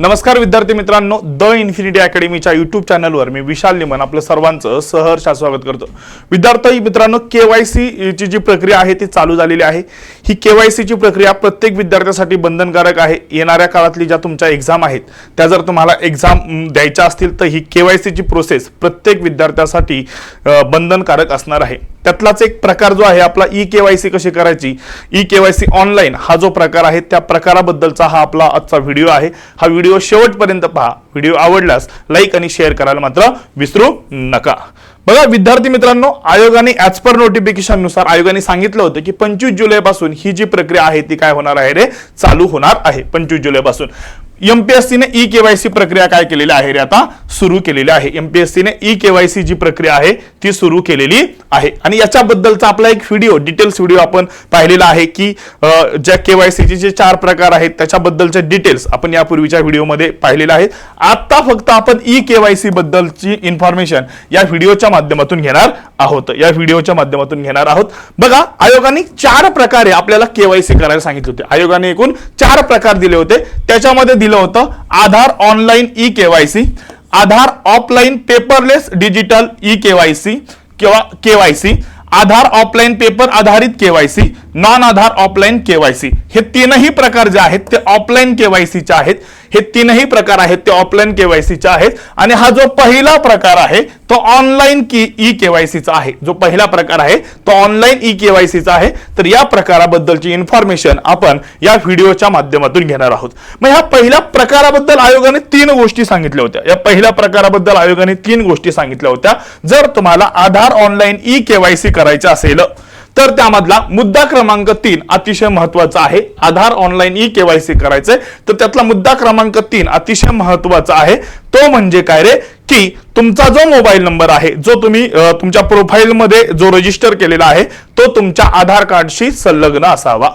नमस्कार विद्यार्थी मित्रांनो द इन्फिनिटी अकॅडमीच्या युट्यूब चॅनलवर मी विशाल निमन आपलं सर्वांचं सहर्ष स्वागत करतो. विद्यार्थी मित्रांनो केवायसी ची जी प्रक्रिया आहे ती चालू झालेली आहे. ही केवायसी ची प्रक्रिया प्रत्येक विद्यार्थ्यासाठी बंधनकारक आहे. येणाऱ्या काळातली ज्या तुमच्या एक्झाम आहेत त्या जर तुम्हाला एक्झाम द्यायच्या असतील तर ही केवायसी ची प्रोसेस प्रत्येक विद्यार्थ्यासाठी बंधनकारक असणार आहे. त्यातलाच एक प्रकार जो आहे आपला ई केवायसी कशी करायची? ई केवायसी ऑनलाईन हा जो प्रकार आहे त्या प्रकाराबद्दलचा हा आपला आजचा व्हिडिओ आहे. हा व्हिडिओ शेवटपर्यंत पहा. व्हिडिओ आवडल्यास लाईक आणि शेअर करायला मात्र विसरू नका. बघा विद्यार्थी मित्रांनो आयोगाने ऍज पर नोटिफिकेशननुसार आयोगाने सांगितलं होतं की पंचवीस जुलै पासून ही जी प्रक्रिया आहे ती काय होणार आहे रे? चालू होणार आहे पंचवीस जुलै पासून एमपीएससीने ई केवायसी प्रक्रिया काय केलेली आहे रे आता? सुरू केलेली आहे. एमपीएससीने ई केवायसी जी प्रक्रिया आहे ती सुरू केलेली आहे. आणि याच्याबद्दलचा आपला एक व्हिडिओ डिटेल्स व्हिडिओ आपण पाहिलेला आहे की ज्या केवायसीचे जे चार प्रकार आहेत त्याच्याबद्दलचे डिटेल्स आपण यापूर्वीच्या व्हिडिओमध्ये पाहिलेले आहेत. आता फक्त आपण ई केवायसी बद्दलची इन्फॉर्मेशन या व्हिडिओच्या माध्यमातून घेणार आहोत. या व्हिडिओच्या माध्यमातून घेणार आहोत. बघा आयोगाने चार प्रकारे आपल्याला केवायसी करायला सांगितले होते. आयोगाने एकूण चार प्रकार दिले होते. त्याच्यामध्ये दिलं होतं Aadhaar online e KYC Aadhaar offline paperless digital e KYC किंवा केवायसी आधार ऑफलाईन पेपर आधारित KYC non Aadhaar offline KYC हे तीनही प्रकार जे आहेत ते ऑफलाईन केवायसीचे आहेत. हे तीनही प्रकार आहेत ते ऑफलाईन केवायसीचे आहेत. आणि हा जो पहिला प्रकार आहे तो ऑनलाईन की ई केवायसीचा आहे. जो पहिला प्रकार आहे तो ऑनलाईन ई केवायसीचा आहे. तर या प्रकाराबद्दलची इन्फॉर्मेशन आपण या व्हिडिओच्या माध्यमातून घेणार आहोत. मग ह्या पहिल्या प्रकाराबद्दल आयोगाने तीन गोष्टी सांगितल्या होत्या. या पहिल्या प्रकाराबद्दल आयोगाने तीन गोष्टी सांगितल्या होत्या. जर तुम्हाला आधार ऑनलाईन ई केवायसी करायचं असेल तर त्यामधला मुद्दा क्रमांक तीन अतिशय महत्त्वाचा आहे. आधार ऑनलाईन ई केवायसी करायचंय. तर त्यातला मुद्दा क्रमांक तीन अतिशय महत्त्वाचा आहे. तो म्हणजे काय रे? की तुमचा जो मोबाईल नंबर आहे जो तुम्ही तुमच्या प्रोफाईलमध्ये जो रजिस्टर केलेला आहे तो तुमच्या आधार कार्डशी संलग्न असावा.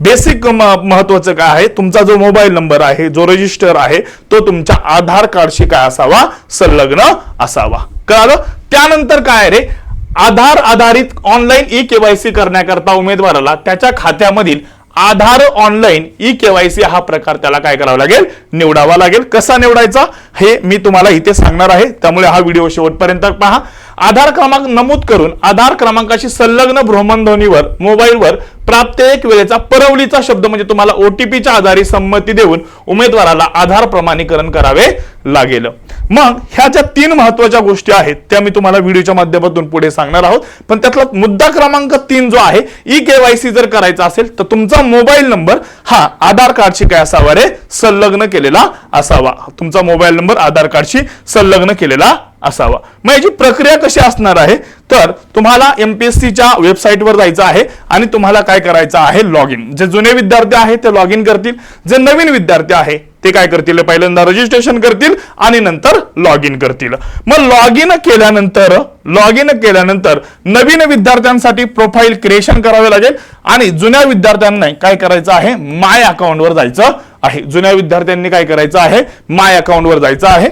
बेसिक महत्वाचं काय आहे? तुमचा जो मोबाईल नंबर आहे जो रजिस्टर आहे तो तुमच्या आधार कार्डशी काय असावा? संलग्न असावा. कळालं? त्यानंतर काय रे? आधार आधारित ऑनलाईन ई केवायसी करण्याकरता उमेदवाराला त्याच्या खात्यामधील आधार ऑनलाईन ई केवायसी हा प्रकार त्याला काय करावा लागेल? निवडावा लागेल. कसा निवडायचा? हे मी तुम्हाला इथे सांगणार आहे. त्यामुळे हा व्हिडिओ शेवटपर्यंत पहा. आधार क्रमांक नमूद करून आधार क्रमांकाशी संलग्न भ्रमणध्वनीवर मोबाईलवर प्राप्त एक वेळेचा परवलीचा शब्द म्हणजे तुम्हाला ओटीपीच्या आधारे संमती देऊन उमेदवाराला आधार प्रमाणीकरण करावे लागेल. मग ह्या ज्या तीन महत्त्वाच्या गोष्टी आहेत त्या मी तुम्हाला व्हिडिओच्या माध्यमातून पुढे सांगणार आहोत. पण त्यातला मुद्दा क्रमांक तीन जो आहे ई केवायसी जर करायचा असेल तर तुमचा मोबाईल नंबर हा आधार कार्डशी काय असावा रे? संलग्न केलेला असावा. तुमचा मोबाईल नंबर आधार कार्डशी संलग्न केलेला असावा. मग याची प्रक्रिया कशी असणार आहे? तर तुम्हाला एमपीएससीच्या वेबसाईटवर जायचं आहे आणि तुम्हाला काय करायचं आहे? लॉग इन जे जुने विद्यार्थी आहेत ते लॉग इन करतील. जे नवीन विद्यार्थी आहे ते काय करतील? पहिल्यांदा रजिस्ट्रेशन करतील आणि नंतर लॉग इन करतील. मग लॉग इन केल्यानंतर लॉग इन केल्यानंतर नवीन विद्यार्थ्यांसाठी प्रोफाईल क्रिएशन करावे लागेल आणि जुन्या विद्यार्थ्यांना काय करायचं आहे? माय अकाउंटवर जायचं आहे. जुन्या विद्यार्थ्यांनी काय करायचं आहे? माय अकाउंटवर जायचं आहे.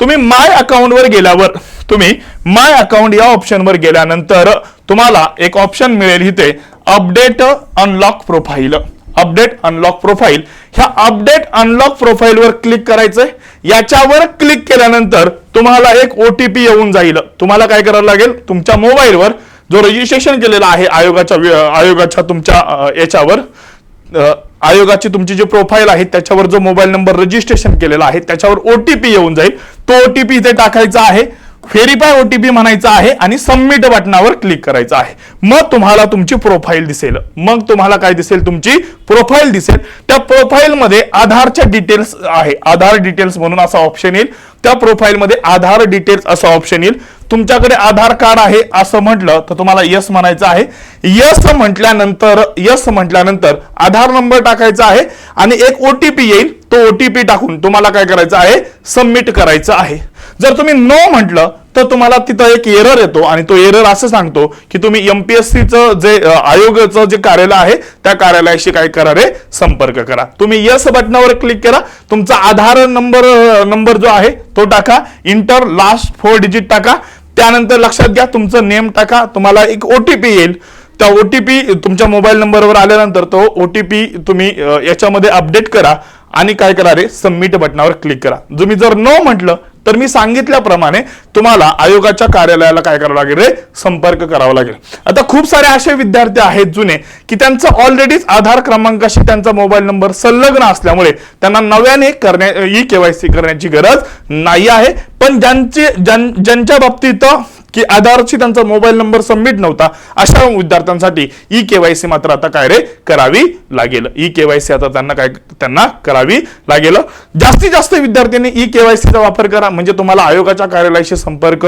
तुम्ही माय अकाउंटवर गेल्यावर तुम्ही माय अकाउंट या ऑप्शनवर गेल्यानंतर तुम्हाला एक ऑप्शन मिळेल इथे update unlock profile update unlock profile ह्या अपडेट अनलॉक प्रोफाईलवर क्लिक करायचंय. याच्यावर क्लिक केल्यानंतर तुम्हाला एक ओटीपी येऊन जाईल. तुम्हाला काय करावं लागेल? तुमच्या मोबाईलवर जो रजिस्ट्रेशन केलेला आहे आयोगाच्या आयोगाच्या तुमच्या याच्यावर आयोगाची तुमची जी प्रोफाईल आहे त्याच्यावर जो मोबाईल नंबर रजिस्ट्रेशन केलेला आहे त्याच्यावर ओटीपी येऊन जाईल. तो ओटीपी इथे टाकायचा आहे. व्हेरीफाय ओटीपी म्हणायचा आहे आणि सबमिट बटनावर क्लिक करायचं आहे. मग तुम्हाला तुमची प्रोफाईल दिसेल. मग तुम्हाला काय दिसेल? तुमची प्रोफाईल दिसेल. त्या प्रोफाईलमध्ये आधारच्या डिटेल्स आहे. आधार डिटेल्स म्हणून असा ऑप्शन येईल. त्या प्रोफाईल मध्ये आधार डिटेल्स असं ऑप्शन येईल. तुमच्याकडे आधार कार्ड आहे असं म्हटलं तर तुम्हाला यस म्हणायचं आहे. यस म्हटल्यानंतर यस म्हटल्यानंतर आधार नंबर टाकायचा आहे आणि एक ओटीपी येईल. तो ओटीपी टाकून तुम्हाला काय करायचं आहे? सबमिट करायचं आहे. जर तुम्ही नो म्हटलं तर तुम्हाला तिथं एक एरर येतो आणि तो एरर असं सांगतो की तुम्ही एमपीएससीचं जे आयोगाचं जे कार्यालय आहे त्या कार्यालयाशी काय करा रे संपर्क करा. तुम्ही यस बटनावर क्लिक करा. तुमचा आधार नंबर नंबर जो आहे तो टाका. इंटर लास्ट फोर डिजिट टाका. त्यानंतर लक्षात घ्या तुमचं नेम टाका. तुम्हाला एक ओटीपी येईल. त्या ओटीपी तुमच्या मोबाईल नंबरवर आल्यानंतर तो ओटीपी तुम्ही याच्यामध्ये अपडेट करा आणि काय करा रे सबमिट बटनावर क्लिक करा. तुम्ही जर नो म्हटलं तर मी सांगितल्याप्रमाणे तुम्हाला आयोगाच्या कार्यालयाला काय करावं लागेल रे? संपर्क करावा लागेल. आता खूप सारे असे विद्यार्थी आहेत जुने की त्यांचं ऑलरेडीच आधार क्रमांकाशी त्यांचा मोबाईल नंबर संलग्न असल्यामुळे त्यांना नव्याने करण्या ई केवायसी करण्याची गरज नाही आहे. पण ज्यांचे ज्यांच्या बाबतीत की आधारची त्यांचा मोबाईल नंबर सबमिट नव्हता अशा विद्यार्थ्यांसाठी ई केवायसी मात्र आता काय रे करावी लागेल. ई केवायसी आता त्यांना काय त्यांना करावी लागेल. जास्तीत जास्त विद्यार्थ्यांनी ई केवायसीचा वापर करा. म्हणजे तुम्हाला आयोगाच्या कार्यालयाशी संपर्क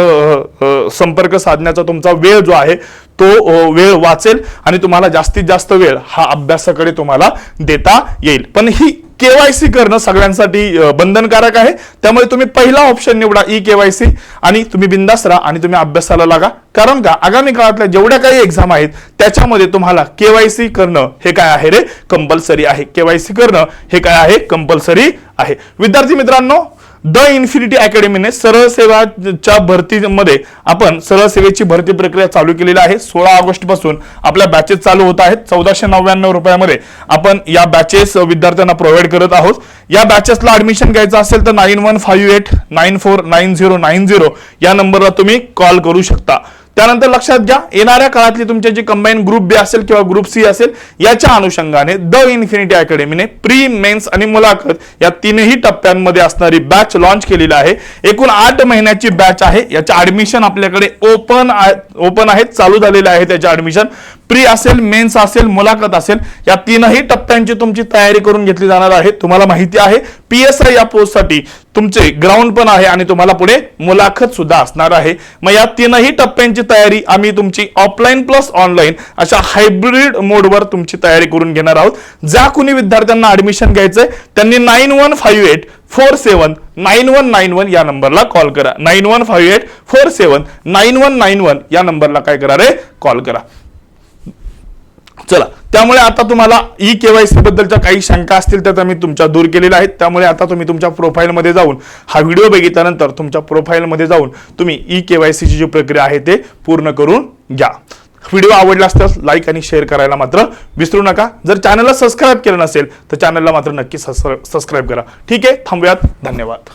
संपर्क साधण्याचा तुमचा वेळ जो आहे तो वेळ वाचेल आणि तुम्हाला जास्तीत जास्त वेळ हा अभ्यासाकडे तुम्हाला देता येईल. पण ही केवायसी करणं सगळ्यांसाठी बंधनकारक आहे. त्यामुळे तुम्ही पहिला ऑप्शन निवडा ई केवायसी आणि तुम्ही बिंदास राहा आणि तुम्ही अभ्यासाला लागा. कारण का? आगामी काळातल्या जेवढ्या काही एक्झाम आहेत त्याच्यामध्ये तुम्हाला केवायसी करणं हे काय आहे रे? कंपल्सरी आहे. केवायसी करणं हे काय आहे? कंपल्सरी आहे. विद्यार्थी मित्रांनो द इन्फिनिटी अकॅडमीने सरळ सेवाच्या भरतीमध्ये आपण सरळ सेवेची भरती प्रक्रिया चालू केलेली आहे. सोळा ऑगस्टपासून आपल्या बॅचेस चालू होत आहेत. चौदाशे नव्याण्णव रुपयामध्ये आपण या बॅचेस विद्यार्थ्यांना प्रोव्हाइड करत आहोत. या बॅचेसला ऍडमिशन घ्यायचं असेल तर nine one five eight nine four nine zero nine zero या नंबरला तुम्ही कॉल करू शकता. त्यानंतर लक्षात घ्या येणाऱ्या काळातली तुमच्या जी कंबाईन ग्रुप बी असेल किंवा ग्रुप सी असेल याच्या अनुषंगाने द इन्फिनिटी अकॅडमीने प्री मेन्स आणि मुलाखत या तीनही टप्प्यांमध्ये असणारी बॅच लॉन्च केलेली आहे. एकूण आठ महिन्याची बॅच आहे. याच्या ऍडमिशन आपल्याकडे ओपन ओपन आहेत चालू झालेले आहे त्याचे ऍडमिशन प्री असेल मेन्स असेल मुलाखत असेल या तीनही टप्प्यांची तुमची तयारी करून घेतली जाणार आहे. तुम्हाला माहिती आहे पी एस आय या पोस्टसाठी तुमचे ग्राउंड पण आहे आणि तुम्हाला पुढे मुलाखत सुद्धा असणार आहे. मग या तीनही टप्प्यांची तयारी आम्ही तुमची ऑफलाईन प्लस ऑनलाईन अशा हायब्रिड मोडवर तुमची तयारी करून घेणार आहोत. ज्या कुणी विद्यार्थ्यांना ऍडमिशन घ्यायचंय त्यांनी nine one five eight four seven nine one nine one या नंबरला कॉल करा. Nine one five eight four seven nine one nine one या नंबरला काय करा रे? कॉल करा. चला त्यामुळे आता तुम्हाला ई केवायसी बद्दलच्या काही शंका असतील त्या मी तुमच्या दूर केलेल्या आहेत. त्यामुळे आता तुम्ही तुमच्या प्रोफाईलमध्ये जाऊन हा व्हिडिओ बघितल्यानंतर तुमच्या प्रोफाईलमध्ये जाऊन तुम्ही ई केवायसीची जी प्रक्रिया आहे ते पूर्ण करून घ्या. व्हिडिओ आवडला असल्यास लाईक आणि शेअर करायला मात्र विसरू नका. जर चॅनलला सबस्क्राईब केलं नसेल तर चॅनलला मात्र नक्की सबस्क्राईब करा. ठीक आहे थांबूयात. धन्यवाद.